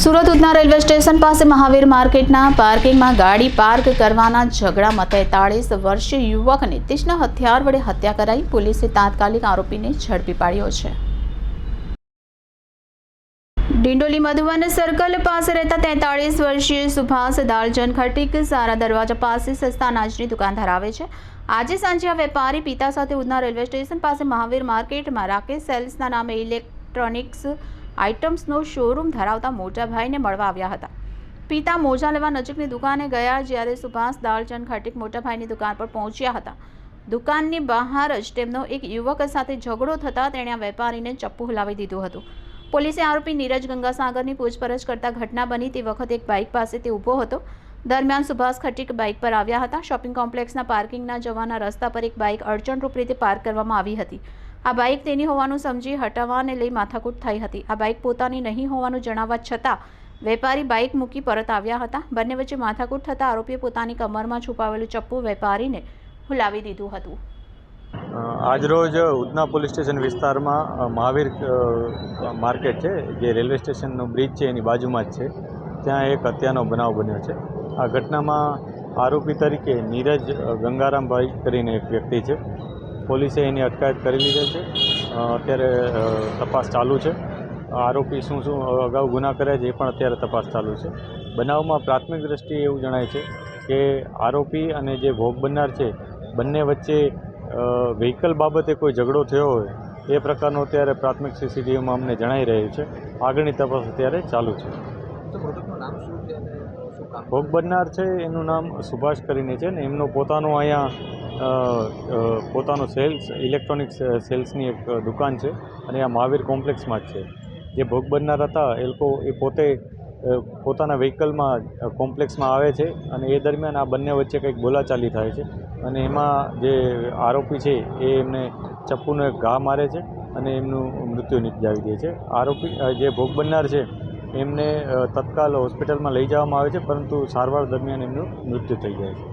Surat Udhna railway station પાસે મહાવીર માર્કેટના પાર્કિંગમાં ગાડી પાર્ક કરવાના ઝઘડામાં તેતાળીસ વર્ષીય યુવક નીતિશના હથિયાર વડે હત્યા કરાઈ પોલીસે તાત્કાલિક આરોપીને ઝડપી પાડ્યો છે. ડિંડોલી મધુવન સર્કલ પાસે રહેતા તેતાળીસ વર્ષીય સુભાષ દાલજન ખટીક સારા દરવાજા પાસે સસ્તા અનાજની દુકાન ધરાવે છે. આજે સાંજે આ વેપારી પિતા સાથે ઉધના રેલવે સ્ટેશન પાસે મહાવીર માર્કેટમાં રાકેશ સેલ્સના નામે ઇલેક્ટ્રોનિક્સ આઇટમ્સનો શોરૂમ ધરાવતા મોટા ભાઈને મળવા આવ્યા હતા. પિતા મોજા લેવા નજીકની દુકાને ગયા જ્યારે સુભાષ દાળચંદ ખટીક મોટાભાઈની દુકાન પર પહોંચ્યા હતા. દુકાનની બહાર જ તેમનો એક યુવક સાથે ઝઘડો થતાં તેણે આ વેપારીને ચપ્પુ હલાવી દીધું હતું. પોલીસે આરોપી નીરજ ગંગાસાગરની પૂછપરછ કરતા ઘટના બની તે વખતે એક બાઇક પાસે તે ઊભો હતો. દરમિયાન સુભાષ, ખટીક બાઇક પર આવ્યા હતા. શોપિંગ કોમ્પ્લેક્સના પાર્કિંગના જવાના રસ્તા પર એક બાઇક અડચણરૂપ રીતે પાર્ક કરવામાં આવી હતી. આ બાઇક તેની હોવાનું સમજી હટાવવાને લઈ માથાકૂટ થઈ હતી. આ બાઇક પોતાની નહીં હોવાનું જણાવવા છતાં વેપારી બાઇક મૂકી પરત આવ્યા હતા. બંને વચ્ચે માથાકૂટ થતાં આરોપીએ પોતાની કમરમાં છુપાવેલું ચપ્પુ વેપારીને હુલાવી દીધું હતું. આજરોજ ઉધના પોલીસ સ્ટેશન વિસ્તારમાં મહાવીર માર્કેટ છે, જે રેલવે સ્ટેશનનો બ્રિજ છે, એની બાજુમાં જ છે. ત્યાં એક હત્યાનો બનાવ બન્યો છે. આ ઘટનામાં આરોપી તરીકે નીરજ ગંગારામભાઈ કરીને એક વ્યક્તિ છે. પોલીસે એની અટકાયત કરી લીધેલ છે. અત્યારે તપાસ ચાલુ છે. આરોપી શું શું અગાઉ ગુના કર્યા છે એ પણ અત્યારે તપાસ ચાલુ છે. બનાવમાં પ્રાથમિક દ્રષ્ટિએ એવું જણાય છે કે આરોપી અને જે ભોગ બનનાર છે બંને વચ્ચે વ્હીકલ બાબતે કોઈ ઝઘડો થયો હોય એ પ્રકારનો અત્યારે પ્રાથમિક સીસીટીવીમાં અમને જણાઈ રહ્યું છે. આગળની તપાસ અત્યારે ચાલુ છે. ભોગ બનનાર છે એનું નામ સુભાષ કરીને છે ને એમનો પોતાનો અહીંયા પોતાનો સેલ્સ, ઇલેક્ટ્રોનિક્સ સેલ્સની એક દુકાન છે અને આ મહાવીર કોમ્પ્લેક્સમાં જ છે. જે ભોગ બનનાર હતા, એ લોકો એ પોતે પોતાના વ્હીકલમાં કોમ્પ્લેક્સમાં આવે છે અને એ દરમિયાન આ બંને વચ્ચે કંઈક બોલાચાલી થાય છે અને એમાં જે આરોપી છે, એ એમને ચપ્પુનો એક ઘા મારે છે અને એમનું મૃત્યુ નિપજાવી દે છે. આરોપી જે ભોગ બનનાર છે, એમને તત્કાલ હોસ્પિટલમાં લઈ જવામાં આવે છે, પરંતુ સારવાર દરમિયાન એમનું મૃત્યુ થઈ જાય છે.